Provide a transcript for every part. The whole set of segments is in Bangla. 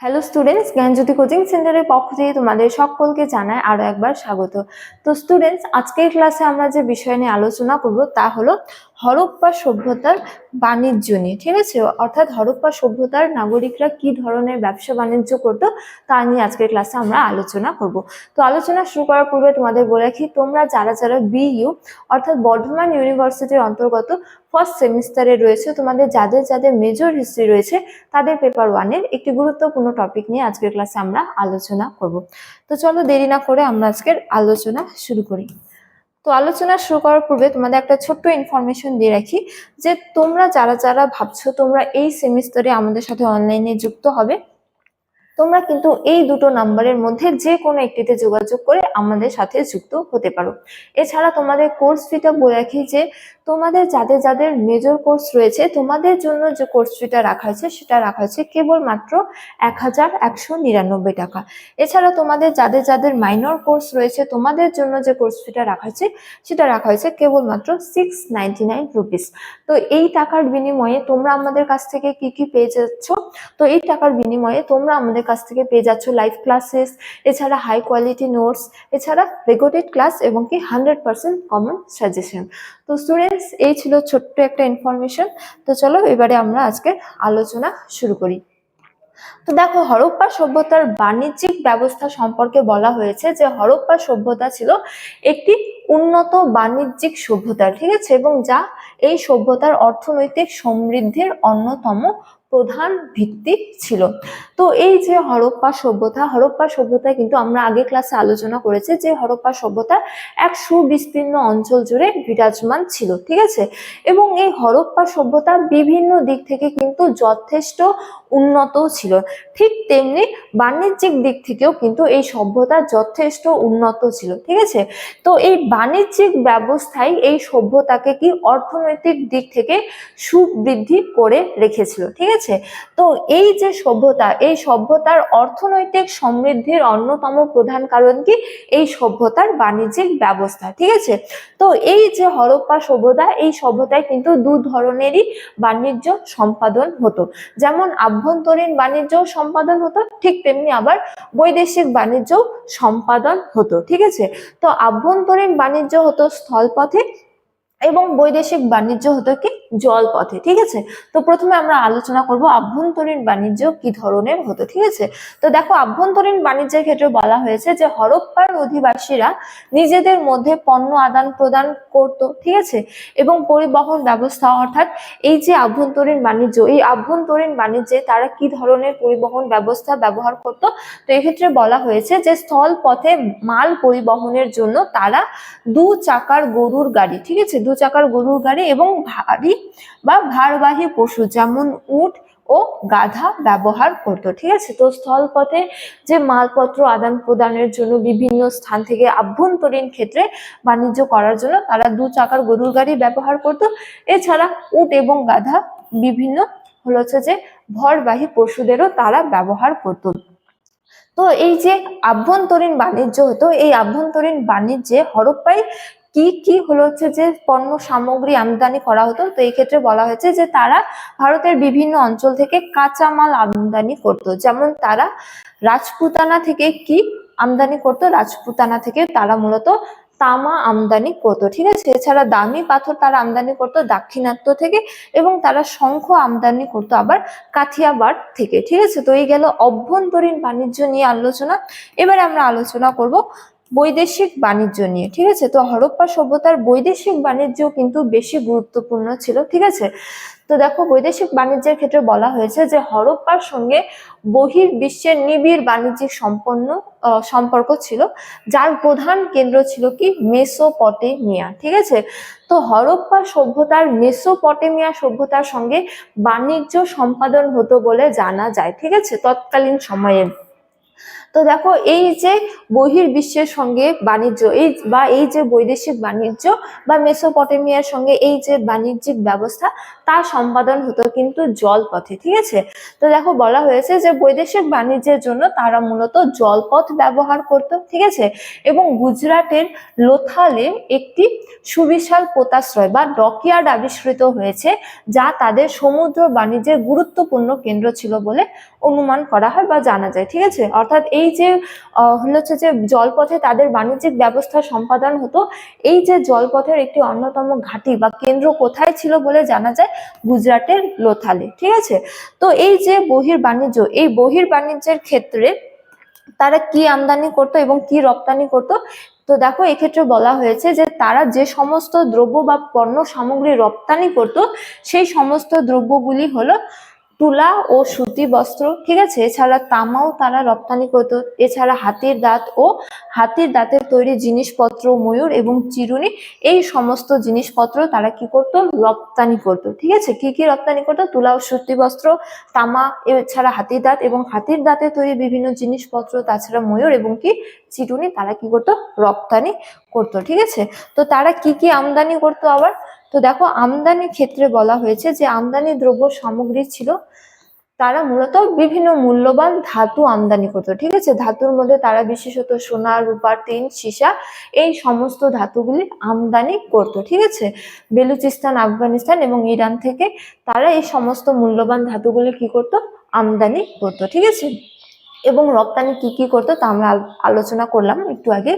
হ্যালো স্টুডেন্টস জ্ঞানজ্যোতি কোচিং সেন্টারের পক্ষ থেকে তোমাদের সকলকে জানায় আরও একবার স্বাগত। তো স্টুডেন্টস আজকের ক্লাসে আমরা যে বিষয় নিয়ে আলোচনা করব তা হলো হরপ্পা সভ্যতার বাণিজ্য নিয়ে, ঠিক আছে? অর্থাৎ হরপ্পা সভ্যতার নাগরিকরা কি ধরনের ব্যবসা বাণিজ্য করতো তা নিয়ে আজকের ক্লাসে আমরা আলোচনা করব। তো আলোচনা শুরু করার পূর্বে তোমাদের বলে রাখি, তোমরা যারা যারা বিইউ অর্থাৎ বর্ধমান ইউনিভার্সিটির অন্তর্গত ফার্স্ট সেমিস্টারে রয়েছে, তোমাদের যাদের যাদের মেজর হিস্ট্রি রয়েছে, তাদের পেপার ওয়ানের একটি গুরুত্বপূর্ণ টপিক নিয়ে আজকের ক্লাসে আমরা আলোচনা করব। তো চলো দেরি না করে আমরা আজকের আলোচনা শুরু করি। তো আলোচনা শুরু করার পূর্বে তোমাদের একটা ছোট্ট ইনফরমেশন দিয়ে রাখি যে তোমরা যারা যারা ভাবছ তোমরা এই সেমিস্টারে আমাদের সাথে অনলাইনে যুক্ত হবে। তোমরা কিন্তু এই দুটো নাম্বারের মধ্যে যে কোনো একটিতে যোগাযোগ করে আমাদের সাথে যুক্ত হতে পারো। এছাড়া তোমাদের কোর্স ফিটা বলে রাখি যে, তোমাদের যাদের যাদের মেজর কোর্স রয়েছে, তোমাদের জন্য যে কোর্স ফিটা রাখা হয়েছে, সেটা রাখা হয়েছে কেবলমাত্র এক হাজার একশো নিরানব্বই টাকা। এছাড়া তোমাদের যাদের যাদের মাইনর কোর্স রয়েছে, তোমাদের জন্য যে কোর্স ফিটা রাখা হয়েছে, সেটা রাখা হয়েছে কেবলমাত্র সিক্স নাইনটি নাইন রুপিস তো এই টাকার বিনিময়ে তোমরা আমাদের কাছ থেকে কি কি পেয়ে যাচ্ছ? তো এই টাকার বিনিময়ে তোমরা আমাদের কাছ থেকে পেয়ে যাচ্ছ লাইভ ক্লাসেস এছাড়া হাই কোয়ালিটি নোটস এছাড়া রেকর্ডেড ক্লাস এবং কি হান্ড্রেড পার্সেন্ট কমন সাজেশন তো স্টুডেন্টস এই ছিল ছোট্ট একটা ইনফরমেশন তো চলো এবারে আমরা আজকে আলোচনা শুরু করি। তো দেখো, হরপ্পা সভ্যতার বাণিজ্যিক ব্যবস্থা সম্পর্কে বলা হয়েছে যে হরপ্পা সভ্যতা ছিল একটি উন্নত বাণিজ্যিক সভ্যতা, ঠিক আছে? এবং যা এই সভ্যতার অর্থনৈতিক সমৃদ্ধির অন্যতম প্রধান ভিত্তি ছিল। তো এই যে হরপ্পা সভ্যতা হরপ্পা সভ্যতা কিন্তু আমরা আগে ক্লাসে আলোচনা করেছি যে হরপ্পা সভ্যতা এক সুবিস্তীর্ণ অঞ্চল জুড়ে বিরাজমান ছিল, ঠিক আছে? এবং এই হরপ্পা সভ্যতা বিভিন্ন দিক থেকে কিন্তু যথেষ্ট উন্নত ছিল। ঠিক তেমনি বাণিজ্যিক দিক থেকেও কিন্তু এই সভ্যতা যথেষ্ট উন্নত ছিল, ঠিক আছে? তো এই বাণিজ্যিক ব্যবস্থায় এই সভ্যতাকে কি অর্থনৈতিক দিক থেকে সুবৃদ্ধি করে রেখেছিল, ঠিক আছে? তো এই যে সভ্যতা, এই সভ্যতার অর্থনৈতিক সমৃদ্ধির অন্যতম প্রধান কারণ কি? এই সভ্যতার বাণিজ্যিক ব্যবস্থা, ঠিক আছে? তো এই যে হরপ্পা সভ্যতা, এই সভ্যতায় কিন্তু দু ধরনেরই বাণিজ্য সম্পাদন হতো। যেমন আভ্যন্তরীণ বাণিজ্য সম্পাদন হতো, ঠিক তেমনি আবার বৈদেশিক বাণিজ্য সম্পাদন হতো, ঠিক আছে? তো আভ্যন্তরীণ বাণিজ্য হতো স্থলপথে এবং বৈদেশিক বাণিজ্য হতো কি? জলপথে, ঠিক আছে? তো প্রথমে আমরা আলোচনা করব আভ্যন্তরীণ বাণিজ্য কি ধরনের হতো, ঠিক আছে? তো দেখো, আভ্যন্তরীণ বাণিজ্যের ক্ষেত্রে বলা হয়েছে যে হরপ্পার অধিবাসীরা নিজেদের মধ্যে পণ্য আদান প্রদান করতো, ঠিক আছে? এবং পরিবহন ব্যবস্থা, অর্থাৎ এই যে আভ্যন্তরীণ বাণিজ্য, এই আভ্যন্তরীণ বাণিজ্যে তারা কি ধরনের পরিবহন ব্যবস্থা ব্যবহার করত? তো এক্ষেত্রে বলা হয়েছে যে স্থল পথে মাল পরিবহনের জন্য তারা দু চাকার গরুর গাড়ি, ঠিক আছে? দু চাকার গরুর গাড়ি এবং ভারী বা ভারবাহী পশু, যেমন উট ও গাধা ব্যবহার করতো, ঠিক আছে? তো স্থলপথে যে মালপত্র আদান প্রদানের জন্য বিভিন্ন স্থান থেকে আভ্যন্তরীণ ক্ষেত্রে বাণিজ্য করার জন্য তারা দু চাকার গরুর গাড়ি ব্যবহার করতো। এছাড়া উট এবং গাধা বিভিন্ন হলো হচ্ছে যে ভরবাহী পশুদেরও তারা ব্যবহার করতো। তো এই যে আভ্যন্তরীণ বাণিজ্য হতো, এই আভ্যন্তরীণ বাণিজ্যে হরপ্পায় কি কি হলো হচ্ছে যে পণ্য সামগ্রী আমদানি করা হতো? তো এই ক্ষেত্রে বলা হয়েছে যে তারা ভারতের বিভিন্ন অঞ্চল থেকে কাঁচামাল আমদানি করত। যেমন তারা রাজপুতানা থেকে কি আমদানি করতো? রাজপুতানা থেকে তারা মূলত তামা আমদানি করতো, ঠিক আছে? এছাড়া দামি পাথর তারা আমদানি করতো দাক্ষিণাত্য থেকে এবং তারা শঙ্খ আমদানি করতো আবার কাথিয়াবাড় থেকে, ঠিক আছে? তো এই গেল অভ্যন্তরীণ বাণিজ্য নিয়ে আলোচনা। এবারে আমরা আলোচনা করব বৈদেশিক বাণিজ্য নিয়ে, ঠিক আছে? তো হরপ্পা সভ্যতার বৈদেশিক বাণিজ্য কিন্তু বেশি গুরুত্বপূর্ণ ছিল, ঠিক আছে? তো দেখো, বৈদেশিক বাণিজ্যের ক্ষেত্রে বলা হয়েছে যে হরপ্পার সঙ্গে বহির বিশ্বের নিবিড় বাণিজ্যিক সম্পন্ন সম্পর্ক ছিল, যার প্রধান কেন্দ্র ছিল কি? মেসোপটেমিয়া, ঠিক আছে? তো হরপ্পা সভ্যতার মেসোপটেমিয়া সভ্যতার সঙ্গে বাণিজ্য সম্পাদন হতো বলে জানা যায়, ঠিক আছে? তৎকালীন সময়ে। তো দেখো, এই যে বহির্বিশ্বের সঙ্গে বাণিজ্য, এই বা এই যে বৈদেশিক বাণিজ্য বা মেসোপটেমিয়ার সঙ্গে এই যে বাণিজ্যিক ব্যবস্থা, তার সম্পাদন হতো কিন্তু জলপথে, ঠিক আছে? তো দেখো, বলা হয়েছে যে বৈদেশিক বাণিজ্যের জন্য তারা মূলত জলপথ ব্যবহার করত, ঠিক আছে? এবং গুজরাটের লোথালে একটি সুবিশাল পোতাশ্রয় বা ডকিয়ার্ড আবিষ্কৃত হয়েছে, যা তাদের সমুদ্র বাণিজ্যের গুরুত্বপূর্ণ কেন্দ্র ছিল বলে অনুমান করা হয় বা জানা যায়, ঠিক আছে? অর্থাৎ এই যে হলো হচ্ছে যে জলপথে তাদের বাণিজ্যিক ব্যবস্থা সম্পাদন হতো, এই যে জলপথের একটি অন্যতম ঘাঁটি বা কেন্দ্র কোথায় ছিল বলে জানা যায় গুজরাটের লোথালে, ঠিক আছে? তো এই যে বহির বাণিজ্য, এই বহির বাণিজ্যের ক্ষেত্রে তারা কি আমদানি করতো এবং কি রপ্তানি করতো? তো দেখো, এক্ষেত্রে বলা হয়েছে যে তারা যে সমস্ত দ্রব্য বা পণ্য সামগ্রী রপ্তানি করত, সেই সমস্ত দ্রব্যগুলি হলো তুলা ও সুতি বস্ত্র, ঠিক আছে? এছাড়া তামাও তারা রপ্তানি করতো। এছাড়া হাতির দাঁত ও হাতির দাঁতের তৈরি জিনিসপত্র, ময়ূর এবং চিরুনি, এই সমস্ত জিনিসপত্র তারা কি করত? রপ্তানি করতো, ঠিক আছে? কি কি রপ্তানি করতো? তুলা ও সুতি বস্ত্র, তামা, এছাড়া হাতির দাঁত এবং হাতির দাঁতে তৈরি বিভিন্ন জিনিসপত্র, তাছাড়া ময়ূর এবং কি? চিরুনি তারা কি করতো? রপ্তানি করতো, ঠিক আছে? তো তারা কি কি আমদানি করতো আবার? তো দেখো, আমদানি ক্ষেত্রে বলা হয়েছে যে আমদানি দ্রব্য সামগ্রী ছিল, তারা মূলত বিভিন্ন মূল্যবান ধাতু আমদানি করতো, ঠিক আছে? ধাতুর মধ্যে তারা বিশেষত সোনা রূপা টিন সীসা, এই সমস্ত ধাতুগুলি আমদানি করতো, ঠিক আছে? বেলুচিস্তান, আফগানিস্তান এবং ইরান থেকে তারা এই সমস্ত মূল্যবান ধাতুগুলি কি করতো? আমদানি করতো, ঠিক আছে? এবং রপ্তানি কি কি করতো তা আমরা আলোচনা করলাম একটু আগে।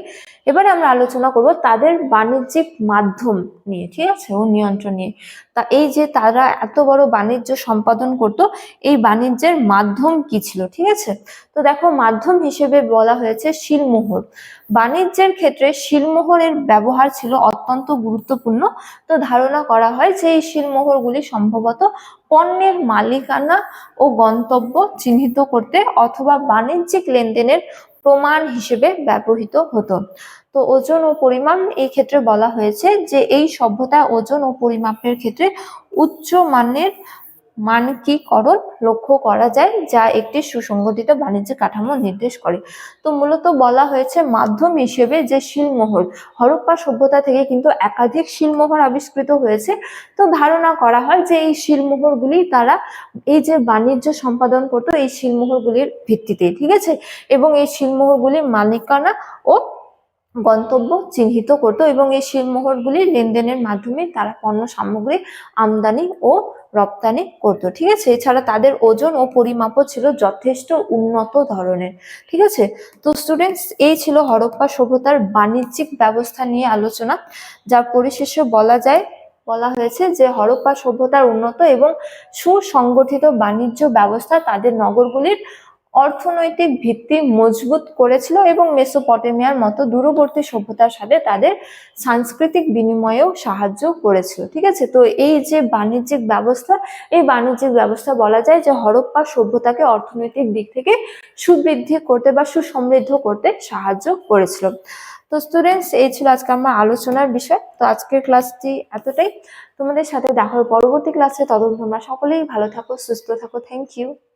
এবারে আমরা আলোচনা করব তাদের বাণিজ্যিক মাধ্যম নিয়ে, ঠিক আছে? ও নিয়ন্ত্রণ নিয়ে। তা এই যে তারা এত বড় বাণিজ্য সম্পাদন করত, এই বাণিজ্যের মাধ্যম কি ছিল, ঠিক আছে? তো দেখো, মাধ্যম হিসেবে বলা হয়েছে শিলমোহর। বাণিজ্যের ক্ষেত্রে শিলমোহরের ব্যবহার ছিল অত্যন্ত গুরুত্বপূর্ণ। তো ধারণা করা হয় যে এই শিলমোহরগুলি সম্ভবত পণ্যের মালিকানা ও গন্তব্য চিহ্নিত করতে অথবা বাণিজ্যিক লেনদেনের প্রমাণ হিসেবে ব্যবহৃত হতো। তো ওজন ও পরিমাপ এই ক্ষেত্রে বলা হয়েছে যে এই সভ্যতা ওজন ও পরিমাপের ক্ষেত্রে উচ্চ মানের মানকীকরণ লক্ষ্য করা যায়, যা একটি সুসংগঠিত বাণিজ্য কাঠামো নির্দেশ করে। তো মূলত বলা হয়েছে মাধ্যম হিসেবে যে শিলমোহর, হরপ্পা সভ্যতা থেকে কিন্তু একাধিক শিলমোহর আবিষ্কৃত হয়েছে। তো ধারণা করা হয় যে এই শিলমোহরগুলি তারা, এই যে বাণিজ্য সম্পাদন করতো, এই শিলমোহরগুলির ভিত্তিতে, ঠিক আছে? এবং এই শিলমোহরগুলির মালিকানা ও গন্তব্য চিহ্নিত করতো এবং এই শিলমোহরগুলি লেনদেনের মাধ্যমে তারা পণ্য সামগ্রী আমদানি ও রপ্তানি করতো, ঠিক আছে? এছাড়া তাদের ওজন ও পরিমাপও ছিল যথেষ্ট উন্নত ধরনের, ঠিক আছে? তো স্টুডেন্টস এই ছিল হরপ্পা সভ্যতার বাণিজ্যিক ব্যবস্থা নিয়ে আলোচনা যা পরিশেষে বলা যায়, বলা হয়েছে যে হরপ্পা সভ্যতার উন্নত এবং সুসংগঠিত বাণিজ্য ব্যবস্থা তাদের নগরগুলির অর্থনৈতিক ভিত্তি মজবুত করেছিল এবং মেসোপটেমিয়ার মতো দূরবর্তী সভ্যতার সাথে তাদের সাংস্কৃতিক বিনিময়েও সাহায্য করেছিল, ঠিক আছে? তো এই যে বাণিজ্যিক ব্যবস্থা, এই বাণিজ্যিক ব্যবস্থা বলা যায় যে হরপ্পা সভ্যতাকে অর্থনৈতিক দিক থেকে সুবৃদ্ধি করতে বা সুসমৃদ্ধ করতে সাহায্য করেছিল। তো স্টুডেন্টস এই ছিল আজকে আমার আলোচনার বিষয়। তো আজকের ক্লাসটি এতটাই। তোমাদের সাথে দেখা হবে পরবর্তী ক্লাসে ততক্ষণ তোমরা সকলেই ভালো থাকো, সুস্থ থাকো। Thank you